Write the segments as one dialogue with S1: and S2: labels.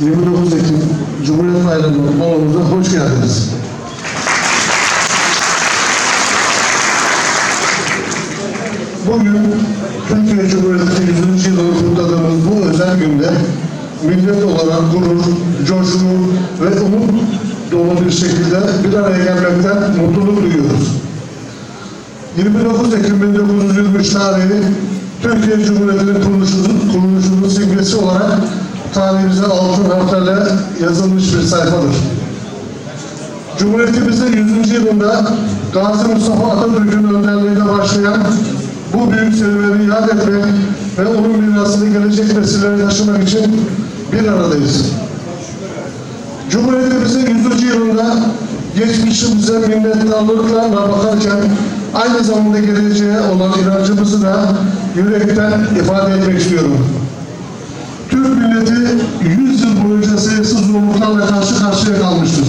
S1: 29 Ekim Cumhuriyet Bayramı balonumuza hoş geldiniz. Bugün Türkiye Cumhuriyeti 100. yılını kutladığımız bu özel günde millet olarak gurur, coşku ve umut dolu bir şekilde bir araya gelmekten mutluluk duyuyoruz. 29 Ekim 1923 tarihi Türkiye Cumhuriyeti'nin kuruluşunun, kuruluşunun simgesi olarak tarihimize altın harflerle yazılmış bir sayfadır. Cumhuriyetimizin 100. yılında Gazi Mustafa Atatürk'ün önderliğiyle başlayan bu büyük serüveni yad etmek ve onun mirasını gelecek nesillere taşımak için bir aradayız. Cumhuriyetimizin 100. yılında geçmişimize minnettarlıkla bakarken aynı zamanda geleceğe olan inancımızı da yürekten ifade etmek istiyorum. Türk milleti 100 yıl boyunca sayısız zorluklarla karşı karşıya kalmıştır.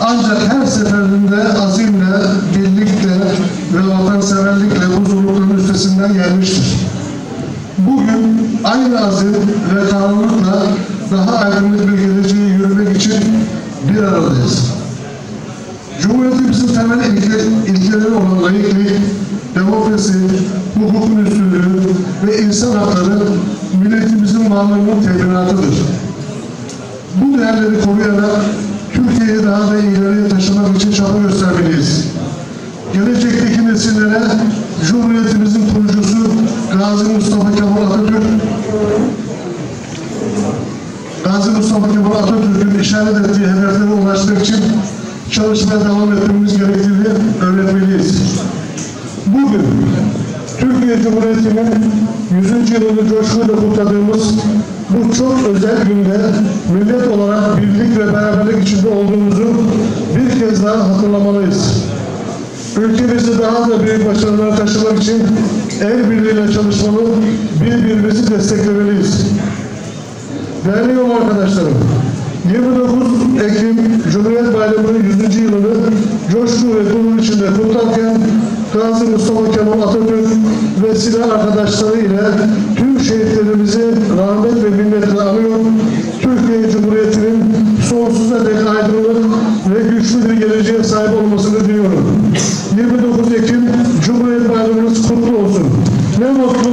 S1: Ancak her seferinde azimle, birlikte ve vatanseverlikle bu zorlukların üstesinden gelmiştir. Bugün aynı azim ve kararlılıkla daha aydınlık bir geleceğe yürümek için bir aradayız. Cumhuriyetimizin temel ilke, ilkeleri olan layıklık, demokrasi, hukukun üstünlüğü ve insan hakları milletimizin varlığının teminatıdır. Bu değerleri koruyarak Türkiye'yi daha da ileriye taşımak için çaba göstermeliyiz. Gelecekteki nesillere Cumhuriyetimizin kurucusu Gazi Mustafa Kemal Atatürk Gazi Mustafa Kemal Atatürk'ün işaret ettiği hedeflere ulaşmak için çalışmaya devam etmemiz gerektiğini öğretmeliyiz. Bugün Türkiye Cumhuriyeti'nin 100. yılını coşkuyla kutladığımız bu çok özel günde millet olarak birlik ve beraberlik içinde olduğumuzu bir kez daha hatırlamalıyız. Ülkemizi daha da büyük başarılara taşımak için el birliğiyle çalışmalı, birbirimizi desteklemeliyiz. Değerli yol arkadaşlarım, 29 Ekim Cumhuriyet Bayramı'nın 100. yılını coşku ve gurur içinde kutlarken Gazi Mustafa Kemal Atatürk ve silah arkadaşlarıyla tüm şehitlerimizi rahmet ve minnetle anıyor. Türkiye Cumhuriyeti'nin sonsuza dek aydınlık ve güçlü bir geleceğe sahip olmasını diliyorum. 29 Ekim Cumhuriyet Bayramımız kutlu olsun. Ne mutlu